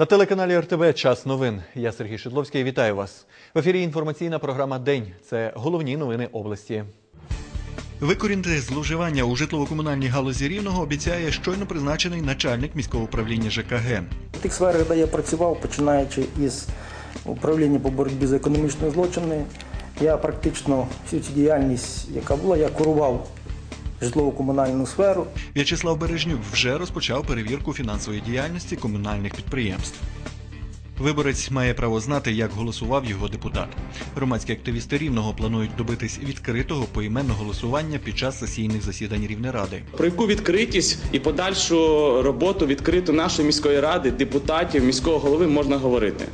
На телеканалі РТВ Час новин. Я Сергій Шедловський. Вітаю вас. В ефірі інформаційна програма День. Це головні новини області. Викорінити зловживання у житлово-комунальній галузі рівного обіцяє щойно призначений начальник міського управління ЖКГ. В тих сферах, де я працював, починаючи із управління по боротьбі з економічними злочинами, я практично всю цю діяльність, яка була, я курував житлово-комунальну сферу. В'ячеслав Бережнюк вже розпочав перевірку фінансової діяльності комунальних підприємств. Виборець має право знати, як голосував його депутат. Громадські активісти рівного планують добитись відкритого поіменного голосування під час сесійних засідань Рівнеради. Про яку відкритість і подальшу роботу відкриту нашої міської ради, депутатів, міського голови можна говорити.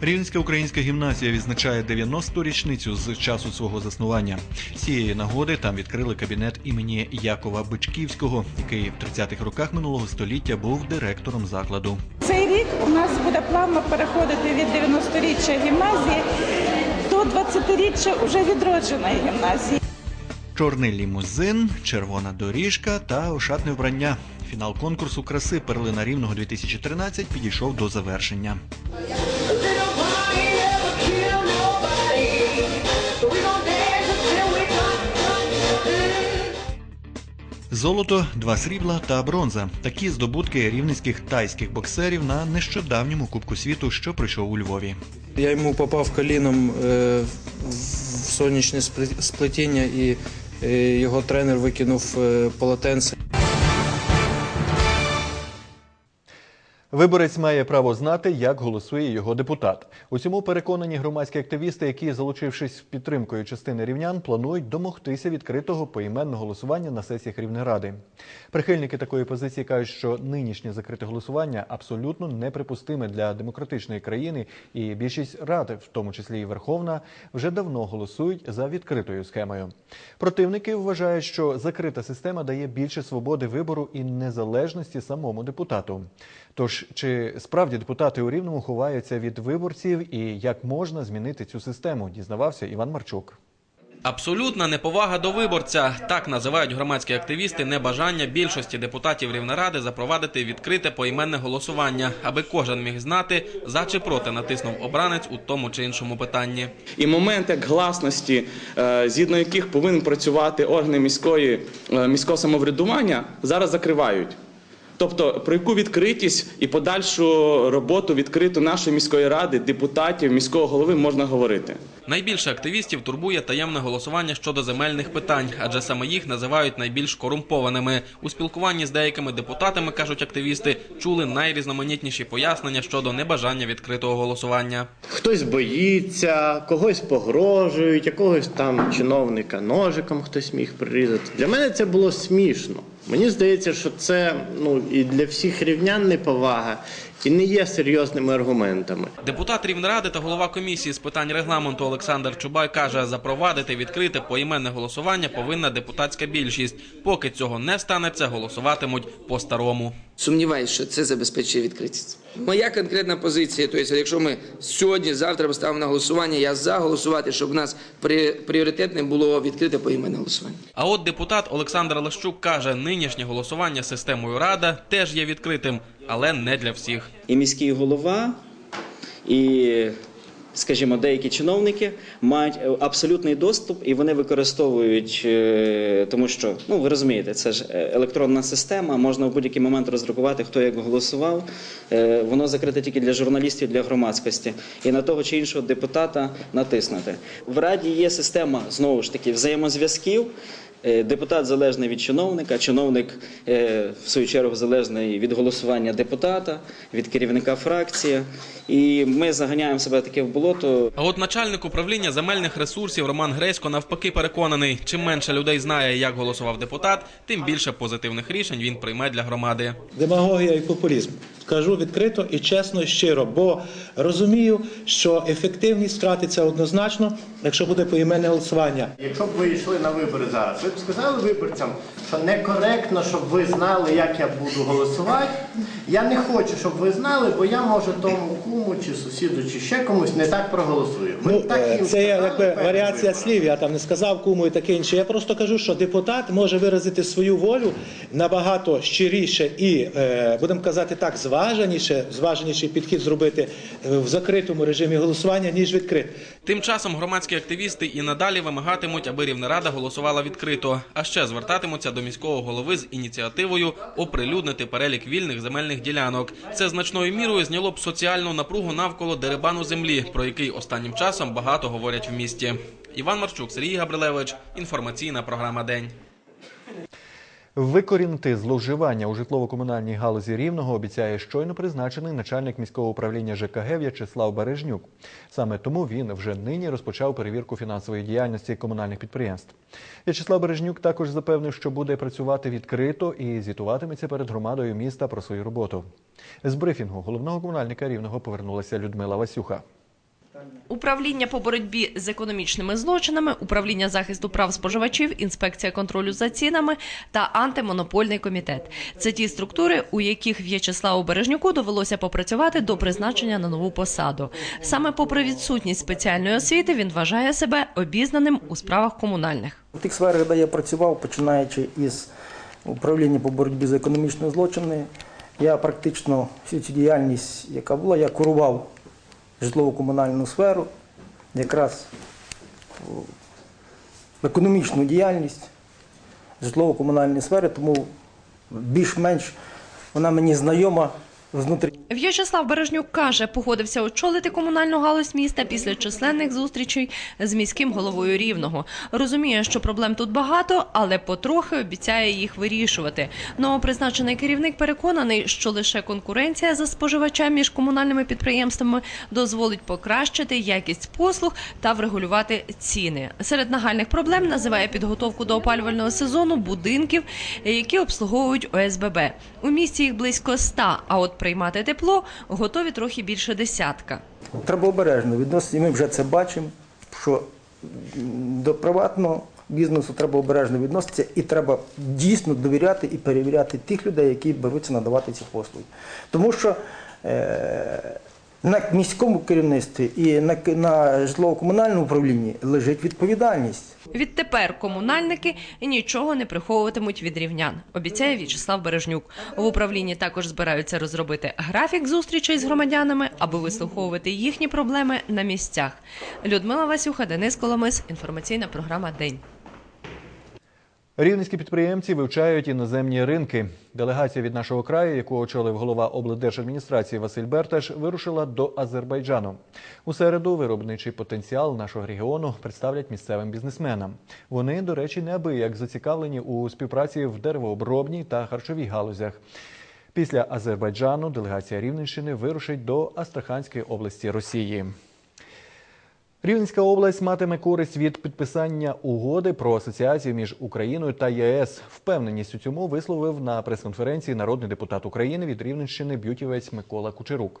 Рівненська українська гімназія відзначає 90-ту річницю з часу свого заснування. З цієї нагоди там відкрили кабінет імені Якова Бичківського, який в 30-х роках минулого століття був директором закладу. Цей рік у нас буде плавно переходити від 90-річчя гімназії до 20-річчя уже відродженої гімназії. Чорний лімузин, червона доріжка та ошатне вбрання. Фінал конкурсу краси Перлина Рівного 2013 підійшов до завершення. Золото, два срібла та бронза. Такі здобутки рівненських тайських боксерів на нещодавньому Кубку світу, що пройшов у Львові. Я йому попав коліном е, в сонячне спле- сплетіння і е, його тренер викинув е, полотенце. Виборець має право знати, як голосує його депутат. У цьому переконані громадські активісти, які, залучившись підтримкою частини рівнян, планують домогтися відкритого поіменного голосування на сесіях Рівнеради. Прихильники такої позиції кажуть, що нинішнє закрите голосування абсолютно неприпустиме для демократичної країни, і більшість рад, в тому числі і Верховна, вже давно голосують за відкритою схемою. Противники вважають, що закрита система дає більше свободи вибору і незалежності самому депутату. Тож чи справді депутати у Рівному ховаються від виборців і як можна змінити цю систему, дізнавався Іван Марчук. Абсолютна неповага до виборця так називають громадські активісти небажання більшості депутатів Рівнеради запровадити відкрите поіменне голосування, аби кожен міг знати за чи проти натиснув обранець у тому чи іншому питанні. І момент як гласності, е, згідно яких повинен працювати органи міської, е, міського самоврядування, зараз закривають. Тобто про яку відкритість і подальшу роботу відкриту нашої міської ради, депутатів, міського голови можна говорити. Найбільше активістів турбує таємне голосування щодо земельних питань, адже саме їх називають найбільш корумпованими. У спілкуванні з деякими депутатами кажуть активісти, чули найрізноманітніші пояснення щодо небажання відкритого голосування. Хтось боїться, когось погрожують, якогось там чиновника ножиком хтось міг прирізати. Для мене це було смішно. Мені здається, що це ну і для всіх рівнян неповага, і не є серйозними аргументами. Депутат Рівнеради та голова комісії з питань регламенту Олександр Чубай каже, запровадити відкрите поіменне голосування повинна депутатська більшість. Поки цього не станеться, голосуватимуть по-старому. Сумніваюсь, що це забезпечує відкритість. Моя конкретна позиція, тобто, якщо ми сьогодні, завтра поставимо на голосування, я за голосувати, щоб у нас при- пріоритетним було відкрите поіменне голосування. А от депутат Олександр Лещук каже, нинішнє голосування системою Рада теж є відкритим, але не для всіх. і міський голова, і, скажімо, деякі чиновники мають е, абсолютний доступ, і вони використовують, е, тому що, ну ви розумієте, це ж е, електронна система, можна в будь-який момент розрахувати, хто як голосував. Воно закрите тільки для журналістів, для громадськості, і на того чи іншого депутата натиснути. В Раді є система знову ж таки взаємозв'язків. Е, Депутат залежний від чиновника, чиновник е, в свою чергу залежний від голосування депутата, від керівника фракції. І ми заганяємо себе таке в болото. А от начальник управління земельних ресурсів Роман Гресько навпаки переконаний, чим менше людей знає, як голосував депутат, тим більше позитивних рішень він прийме для громади. демагогія і популізм. Кажу відкрито і чесно, і щиро, бо розумію, що ефективність втратиться однозначно, якщо буде поіменне голосування, Якщо б ви йшли на вибори зараз, ви б сказали виборцям, що некоректно, щоб ви знали, як я буду голосувати. Я не хочу, щоб ви знали, бо я може тому куму чи сусіду, чи ще комусь не так проголосую. Ви ну так е, їм це є якби варіація виборами? слів. Я там не сказав кому і таке інше. Я просто кажу, що депутат може виразити свою волю набагато щиріше і е, будемо казати так, зваженіше, зваженіший підхід зробити е, в закритому режимі голосування ніж відкрит. Тим часом громадські активісти і надалі вимагатимуть, аби Рівнерада голосувала відкрито, а ще звертатимуться до міського голови з ініціативою оприлюднити перелік вільних земельних ділянок. Це значною мірою зняло б соціальну напругу навколо дерибану землі, про який останнім часом багато говорять в місті. Іван Марчук, Сергій Габрилевич. Інформаційна програма День. Викорінити зловживання у житлово-комунальній галузі Рівного обіцяє щойно призначений начальник міського управління ЖКГ В'ячеслав Бережнюк. Саме тому він вже нині розпочав перевірку фінансової діяльності комунальних підприємств. В'ячеслав Бережнюк також запевнив, що буде працювати відкрито і звітуватиметься перед громадою міста про свою роботу. З брифінгу головного комунальника Рівного повернулася Людмила Васюха. Управління по боротьбі з економічними злочинами, управління захисту прав споживачів, інспекція контролю за цінами та антимонопольний комітет. Це ті структури, у яких В'ячеславу Бережнюку довелося попрацювати до призначення на нову посаду. Саме попри відсутність спеціальної освіти, він вважає себе обізнаним у справах комунальних. У тих сферах, де я працював, починаючи із управління по боротьбі з економічними злочинами, я практично всю цю діяльність, яка була, я курував житлово-комунальну сферу, якраз економічну діяльність житлово-комунальної сфери, тому більш-менш вона мені знайома знутрі. В'ячеслав Бережнюк каже, погодився очолити комунальну галузь міста після численних зустрічей з міським головою Рівного. Розуміє, що проблем тут багато, але потрохи обіцяє їх вирішувати. Новопризначений керівник переконаний, що лише конкуренція за споживача між комунальними підприємствами дозволить покращити якість послуг та врегулювати ціни. Серед нагальних проблем називає підготовку до опалювального сезону будинків, які обслуговують ОСББ. У місті їх близько ста, а от приймати тепло готові трохи більше десятка. Треба обережно відносити. ми вже це бачимо, що до приватного бізнесу треба обережно відноситися і треба дійсно довіряти і перевіряти тих людей, які беруться надавати ці послуги. Тому що е, на міському керівництві і на, на житлово-комунальному управлінні лежить відповідальність. Відтепер комунальники нічого не приховуватимуть від рівнян, обіцяє В'ячеслав Бережнюк. В управлінні також збираються розробити графік зустрічей з громадянами, аби вислуховувати їхні проблеми на місцях. Людмила Васюха, Денис Коломис. Інформаційна програма День. Рівненські підприємці вивчають іноземні ринки. Делегація від нашого краю, яку очолив голова облдержадміністрації Василь Берташ, вирушила до Азербайджану. У середу виробничий потенціал нашого регіону представлять місцевим бізнесменам. Вони, до речі, неабияк зацікавлені у співпраці в деревообробній та харчовій галузях. Після Азербайджану делегація Рівненщини вирушить до Астраханської області Росії. Рівненська область матиме користь від підписання угоди про асоціацію між Україною та ЄС. Впевненість у цьому висловив на прес-конференції народний депутат України від Рівненщини б'ютівець Микола Кучерук.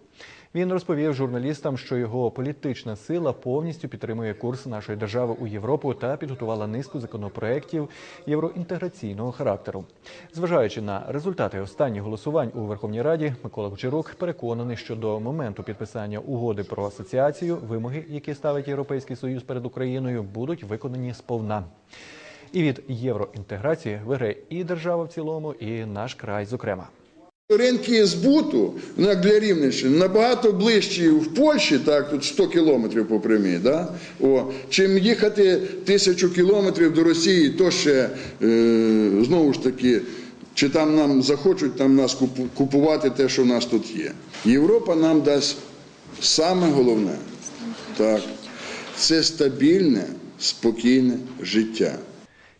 Він розповів журналістам, що його політична сила повністю підтримує курс нашої держави у Європу та підготувала низку законопроєктів євроінтеграційного характеру. Зважаючи на результати останніх голосувань у Верховній Раді, Микола Кучерук переконаний, що до моменту підписання угоди про асоціацію вимоги, які ставить Європейський Союз перед Україною, будуть виконані сповна. І від євроінтеграції виграє і держава в цілому, і наш край, зокрема. Ринки збуту для Рівненщини набагато ближчі в Польщі, так тут 100 кілометрів по прямій, да? О, чим їхати тисячу кілометрів до Росії, то ще е, знову ж таки, чи там нам захочуть там нас купувати те, що в нас тут є. Європа нам дасть саме головне, так, це стабільне, спокійне життя.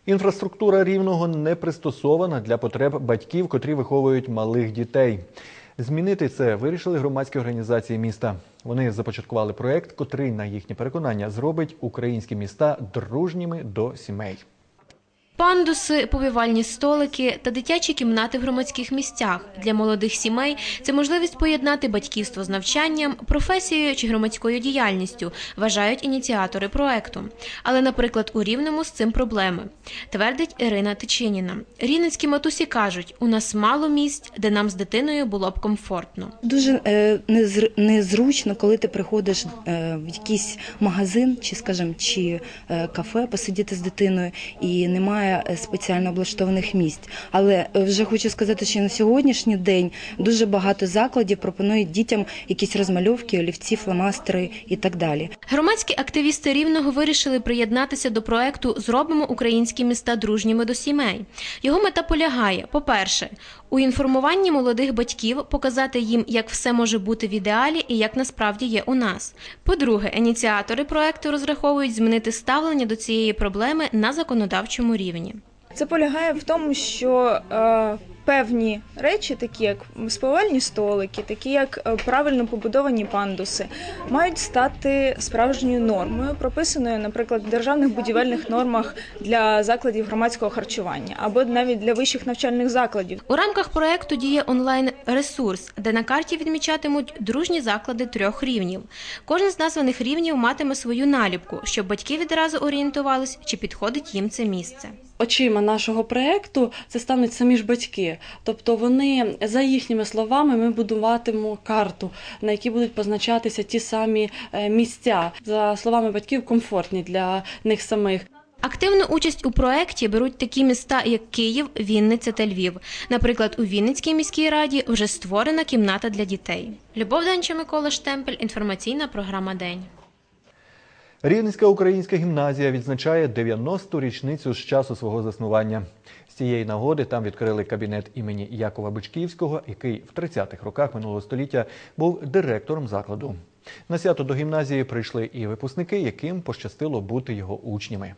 Інфраструктура рівного не пристосована для потреб батьків, котрі виховують малих дітей. Змінити це вирішили громадські організації міста. Вони започаткували проект, котрий, на їхнє переконання, зробить українські міста дружніми до сімей. Пандуси, повівальні столики та дитячі кімнати в громадських місцях для молодих сімей це можливість поєднати батьківство з навчанням, професією чи громадською діяльністю, вважають ініціатори проекту. Але, наприклад, у Рівному з цим проблеми, твердить Ірина Тичиніна. Рівненські матусі кажуть, у нас мало місць, де нам з дитиною було б комфортно. Дуже е, незручно, коли ти приходиш е, в якийсь магазин, чи, скажімо, чи е, кафе посидіти з дитиною, і немає е, спеціально облаштованих місць. Але вже хочу сказати, що на сьогоднішній день дуже багато закладів пропонують дітям якісь розмальовки, олівці, фломастери і так далі. Громадські активісти Рівного вирішили приєднатися до проекту Зробимо українські міста дружніми до сімей. Його мета полягає, по-перше, у інформуванні молодих батьків показати їм, як все може бути в ідеалі і як насправді є у нас. По-друге, ініціатори проекту розраховують змінити ставлення до цієї проблеми на законодавчому рівні. Це полягає в тому, що е, певні речі, такі як спивальні столики, такі як е, правильно побудовані пандуси, мають стати справжньою нормою, прописаною, наприклад, в державних будівельних нормах для закладів громадського харчування або навіть для вищих навчальних закладів. У рамках проекту діє онлайн-ресурс, де на карті відмічатимуть дружні заклади трьох рівнів. Кожен з названих рівнів матиме свою наліпку, щоб батьки відразу орієнтувались, чи підходить їм це місце. Очима нашого проекту це стануть самі ж батьки. Тобто вони за їхніми словами ми будуватимемо карту, на якій будуть позначатися ті самі е, місця. За словами батьків, комфортні для них самих. Активну участь у проєкті беруть такі міста, як Київ, Вінниця та Львів. Наприклад, у Вінницькій міській раді вже створена кімната для дітей. Любов Данча, Микола Штемпель. Інформаційна програма День. Рівненська українська гімназія відзначає 90-ту річницю з часу свого заснування. З цієї нагоди там відкрили кабінет імені Якова Бичківського, який в 30-х роках минулого століття був директором закладу. На свято до гімназії прийшли і випускники, яким пощастило бути його учнями.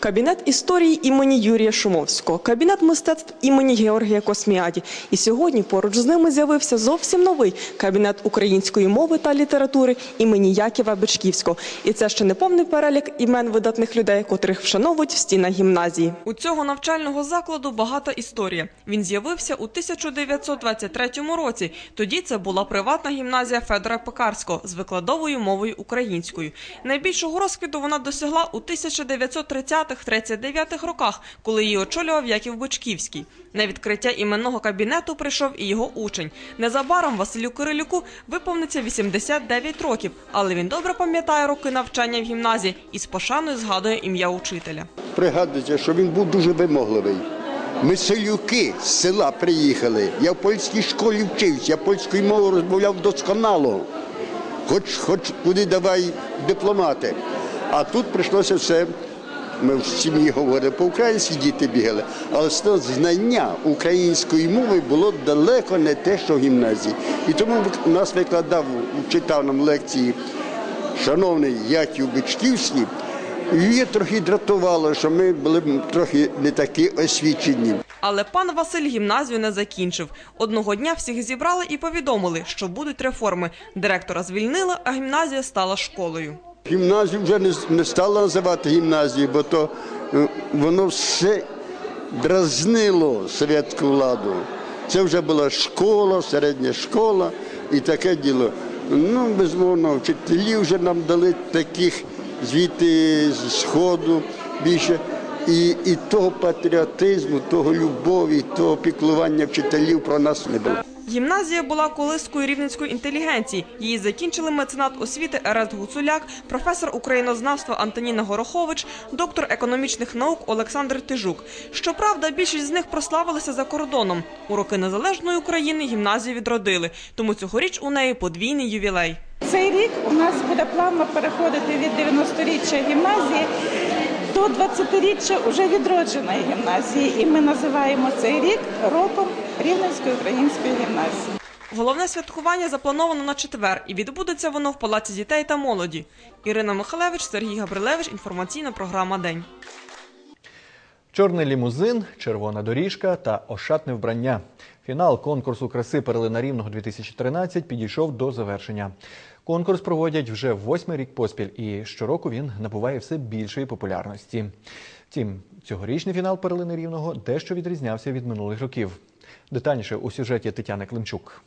Кабінет історії імені Юрія Шумовського, кабінет мистецтв імені Георгія Косміаді. І сьогодні поруч з ними з'явився зовсім новий кабінет української мови та літератури імені Якова Бичківського. І це ще не повний перелік імен видатних людей, котрих вшановують в стінах гімназії. У цього навчального закладу багата історія. Він з'явився у 1923 році. Тоді це була приватна гімназія Федора Пекарського з викладовою мовою українською. Найбільшого розквіту вона досягла у 1930-39 роках, коли її очолював Яків Бичківський. На відкриття іменного кабінету прийшов і його учень. Незабаром Василю Кирилюку виповниться 89 років, але він добре пам'ятає роки навчання в гімназії і з пошаною згадує ім'я учителя. Пригадується, що він був дуже вимогливий. Ми селюки з села приїхали. Я в польській школі вчився, я польською мовою розмовляв досконало. Хоч, хоч куди давай дипломати. А тут прийшлося все. Ми в сім'ї говорили по-українськи, діти бігали. Але знання української мови було далеко не те, що в гімназії. І тому нас викладав, читав нам лекції шановний Яків Бичківський. І її трохи дратувало, що ми були трохи не такі освічені. Але пан Василь гімназію не закінчив. Одного дня всіх зібрали і повідомили, що будуть реформи. Директора звільнили, а гімназія стала школою. Гімназію вже не, не стало називати гімназією, бо то е, воно все дразнило совєтську владу. Це вже була школа, середня школа і таке діло. Ну, безумовно, вчителі вже нам дали таких звідти з сходу більше. І, і того патріотизму, того любові, того піклування вчителів про нас не було. Гімназія була колискою рівненської інтелігенції. Її закінчили меценат освіти Ерест Гуцуляк, професор українознавства Антоніна Горохович, доктор економічних наук Олександр Тижук. Щоправда, більшість з них прославилися за кордоном. У роки незалежної України гімназію відродили, тому цьогоріч у неї подвійний ювілей. Цей рік у нас буде плавно переходити від 90-річчя гімназії до 20-річчя уже відродженої гімназії. І ми називаємо цей рік роком Рівненської української гімназії. Головне святкування заплановано на четвер, і відбудеться воно в Палаці дітей та молоді. Ірина Михалевич, Сергій Габрилевич. Інформаційна програма День. Чорний лімузин, червона доріжка та ошатне вбрання. Фінал конкурсу краси Перлина Рівного 2013 підійшов до завершення. Конкурс проводять вже восьмий рік поспіль, і щороку він набуває все більшої популярності. Втім, цьогорічний фінал Перлини Рівного дещо відрізнявся від минулих років. Детальніше у сюжеті Тетяни Климчук.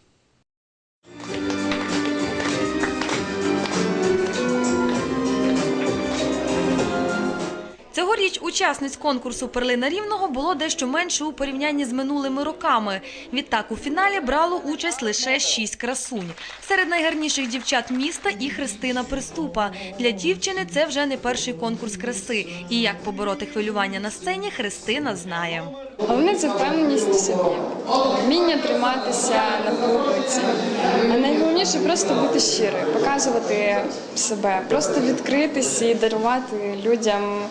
Цьогоріч учасниць конкурсу Перлина Рівного було дещо менше у порівнянні з минулими роками. Відтак у фіналі брало участь лише шість красунь. Серед найгарніших дівчат міста і Христина Приступа. Для дівчини це вже не перший конкурс краси. І як побороти хвилювання на сцені, Христина знає. Головне це впевненість в собі, вміння триматися на публіці. А найголовніше просто бути щирою, показувати себе, просто відкритись і дарувати людям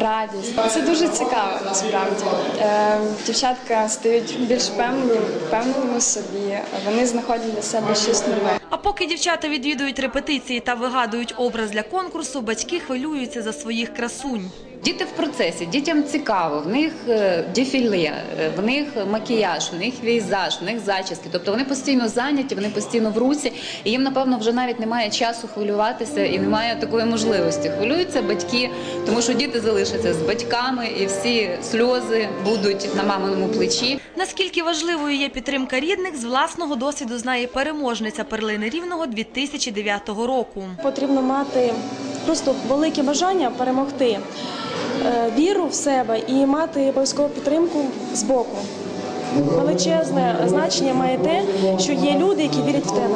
радість. Це дуже цікаво насправді. Е, Дівчатка стають більш впевнені, впевненими собі. Вони знаходять для себе щось нове. А поки дівчата відвідують репетиції та вигадують образ для конкурсу, батьки хвилюються за своїх красунь. Діти в процесі, дітям цікаво, в них е, дефіле, е, в них макіяж, в них вейзаж, в них зачіски. Тобто вони постійно зайняті, вони постійно в русі, і їм, напевно, вже навіть немає часу хвилюватися і немає такої можливості. Хвилюються батьки, тому що діти залишаться з батьками, і всі сльози будуть на маминому плечі. Наскільки важливою є підтримка рідних, з власного досвіду знає переможниця перлини рівного 2009 року. Потрібно мати просто велике бажання перемогти, віру в себе і мати обов'язково підтримку з боку. Величезне значення має те, що є люди, які вірять в тебе.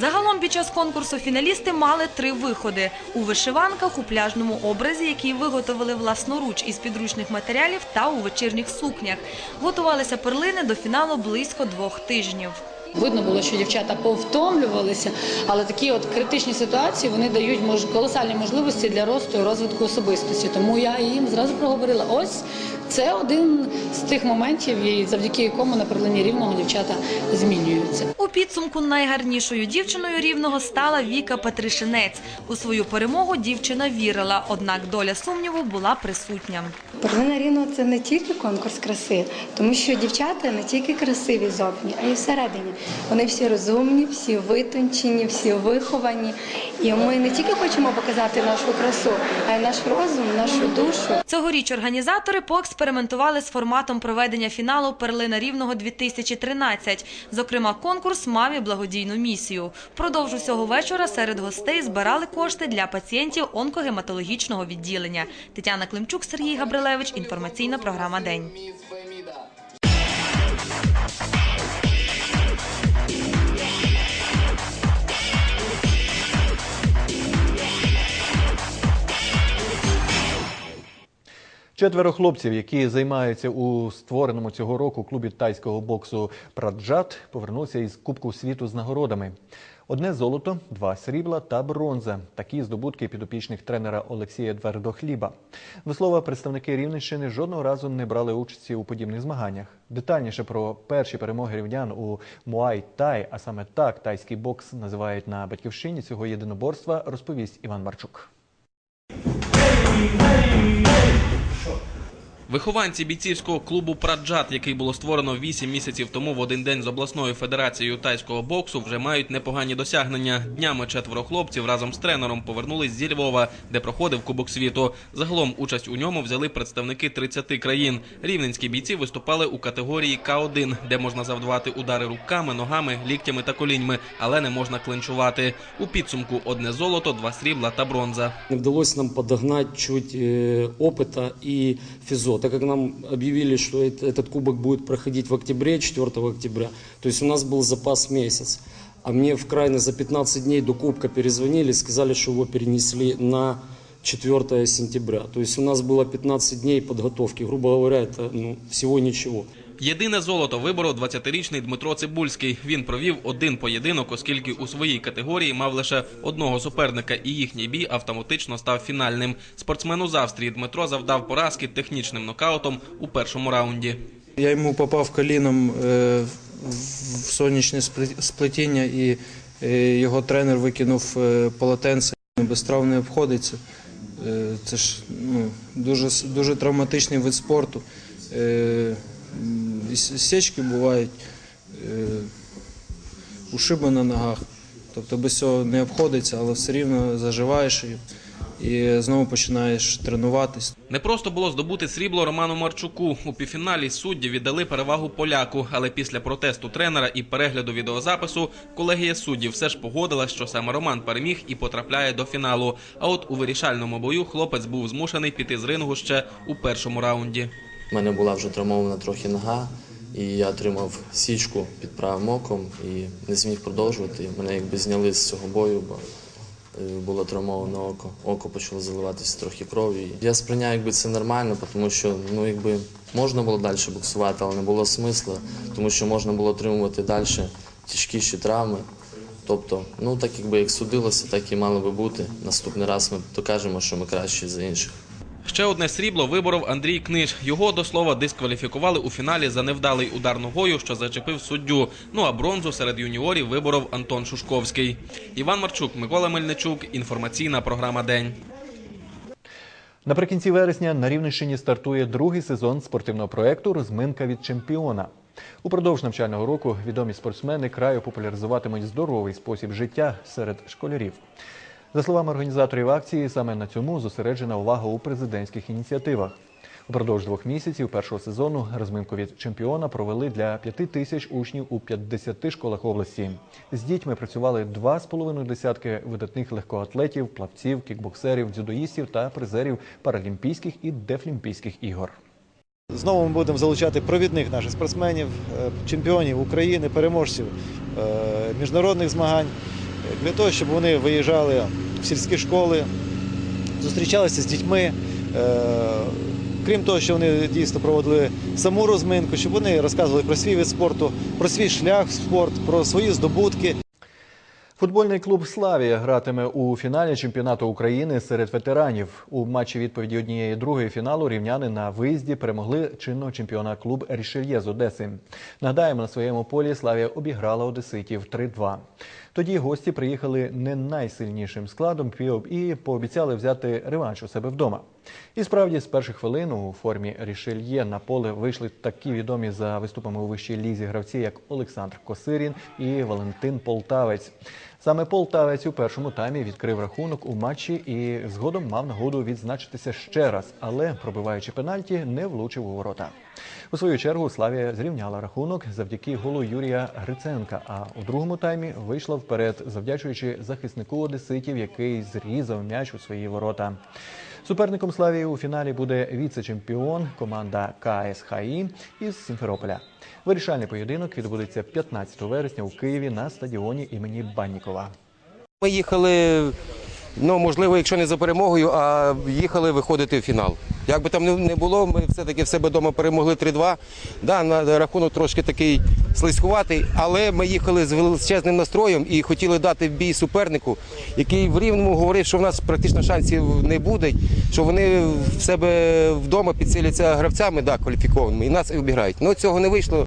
Загалом під час конкурсу фіналісти мали три виходи у вишиванках, у пляжному образі, який виготовили власноруч із підручних матеріалів, та у вечірніх сукнях. Готувалися перлини до фіналу близько двох тижнів. Видно було, що дівчата повтомлювалися, але такі от критичні ситуації вони дають колосальні можливості для росту і розвитку особистості. Тому я їм зразу проговорила: ось це один з тих моментів, і завдяки якому на перлині рівного дівчата змінюються. У підсумку найгарнішою дівчиною рівного стала Віка Петришинець. У свою перемогу дівчина вірила, однак доля сумніву була присутня. Перлина Рівного – це не тільки конкурс краси, тому що дівчата не тільки красиві зовні, а й всередині. Вони всі розумні, всі витончені, всі виховані. І ми не тільки хочемо показати нашу красу, а й наш розум, нашу душу. Цьогоріч організатори поекспериментували з форматом проведення фіналу Перлина Рівного 2013. Зокрема, конкурс мав і благодійну місію. Продовж усього вечора серед гостей збирали кошти для пацієнтів онкогематологічного відділення. Тетяна Климчук, Сергій Габрилевич. Інформаційна програма День. Четверо хлопців, які займаються у створеному цього року клубі тайського боксу Праджат, повернуться із Кубку світу з нагородами. Одне золото, два срібла та бронза. Такі здобутки підопічних тренера Олексія Твердохліба. До слова, представники Рівненщини жодного разу не брали участі у подібних змаганнях. Детальніше про перші перемоги рівнян у Муай Тай, а саме так тайський бокс називають на батьківщині цього єдиноборства, розповість Іван Марчук що? Вихованці бійцівського клубу Праджат, який було створено 8 місяців тому в один день з обласною федерацією тайського боксу, вже мають непогані досягнення. Днями четверо хлопців разом з тренером повернулись зі Львова, де проходив Кубок світу. Загалом участь у ньому взяли представники 30 країн. Рівненські бійці виступали у категорії К1, де можна завдавати удари руками, ногами, ліктями та коліньми, але не можна клинчувати. У підсумку одне золото, два срібла та бронза. Не вдалось нам подогнать чуть э, опыта и физо, так как нам объявили, что эт- этот кубок будет проходить в октябре, 4 октября, то есть у нас был запас месяц. А мне в крайне за 15 дней до кубка перезвонили, сказали, что его перенесли на 4 сентября. То есть у нас было 15 дней подготовки. Грубо говоря, это ну, всего ничего. Єдине золото виборов 20-річний Дмитро Цибульський. Він провів один поєдинок, оскільки у своїй категорії мав лише одного суперника, і їхній бій автоматично став фінальним. Спортсмену з Австрії Дмитро завдав поразки технічним нокаутом у першому раунді. Я йому попав коліном е, в сонячне спле- сплетіння і е, його тренер викинув е, полотенце. Без травм не обходиться. Це ж ну, дуже, дуже травматичний вид спорту. М, і с- Сечки бувають, е, ушиби на ногах. Тобто без цього не обходиться, але все рівно заживаєш і, і знову починаєш тренуватись. Не просто було здобути срібло Роману Марчуку. У півфіналі судді віддали перевагу поляку, але після протесту тренера і перегляду відеозапису колегія суддів все ж погодила, що саме Роман переміг і потрапляє до фіналу. А от у вирішальному бою хлопець був змушений піти з рингу ще у першому раунді. У мене була вже травмована трохи нога, і я отримав січку під правим оком і не зміг продовжувати. Мене якби зняли з цього бою, бо е, було травмоване око. Око почало заливатися трохи кров'ю. Я сприйняв якби це нормально, тому що ну якби можна було далі боксувати, але не було смисла, тому що можна було отримувати далі тяжкіші травми. Тобто, ну так якби як судилося, так і мало би бути. Наступний раз ми докажемо, що ми кращі за інших. Ще одне срібло виборов Андрій Книж. Його до слова дискваліфікували у фіналі за невдалий удар ногою, що зачепив суддю. Ну а бронзу серед юніорів виборов Антон Шушковський. Іван Марчук, Микола Мельничук. Інформаційна програма День. Наприкінці вересня на Рівненщині стартує другий сезон спортивного проєкту Розминка від чемпіона. Упродовж навчального року відомі спортсмени краю популяризуватимуть здоровий спосіб життя серед школярів. За словами організаторів акції, саме на цьому зосереджена увага у президентських ініціативах. Упродовж двох місяців першого сезону розминку від чемпіона провели для п'яти тисяч учнів у 50 школах області. З дітьми працювали два з половиною десятки видатних легкоатлетів, плавців, кікбоксерів, дзюдоїстів та призерів паралімпійських і дефлімпійських ігор. Знову ми будемо залучати провідних наших спортсменів, е, чемпіонів України, переможців е, міжнародних змагань для того, щоб вони виїжджали в сільські школи, зустрічалися з дітьми. е, Крім того, що вони дійсно проводили саму розминку, щоб вони розказували про свій вид спорту, про свій шлях в спорт, про свої здобутки. Футбольний клуб Славія гратиме у фіналі чемпіонату України серед ветеранів. У матчі відповіді однієї другої фіналу рівняни на виїзді перемогли чинного чемпіона клуб Рішельє з Одеси. Нагадаємо, на своєму полі Славія обіграла одеситів 3-2. Тоді гості приїхали не найсильнішим складом і пообіцяли взяти реванш у себе вдома. І справді, з перших хвилин у формі Рішельє на поле вийшли такі відомі за виступами у вищій лізі гравці, як Олександр Косирін і Валентин Полтавець. Саме Полтавець у першому таймі відкрив рахунок у матчі і згодом мав нагоду відзначитися ще раз, але пробиваючи пенальті, не влучив у ворота. У свою чергу Славія зрівняла рахунок завдяки голу Юрія Гриценка. А у другому таймі вийшла вперед, завдячуючи захиснику одеситів, який зрізав м'яч у свої ворота. Суперником Славії у фіналі буде віце-чемпіон команда КСХІ із Сімферополя. Вирішальний поєдинок відбудеться 15 вересня у Києві на стадіоні імені Баннікова. Ми їхали, ну можливо, якщо не за перемогою, а їхали виходити в фінал. Як би там не- було, ми все-таки в себе вдома перемогли 3-2. Да, на рахунок трошки такий слизькуватий, але ми їхали з величезним настроєм і хотіли дати бій супернику, який в рівному говорив, що в нас практично шансів не буде, що вони в себе вдома підсиляться гравцями, да, кваліфікованими, і нас і обіграють. Ну цього не вийшло.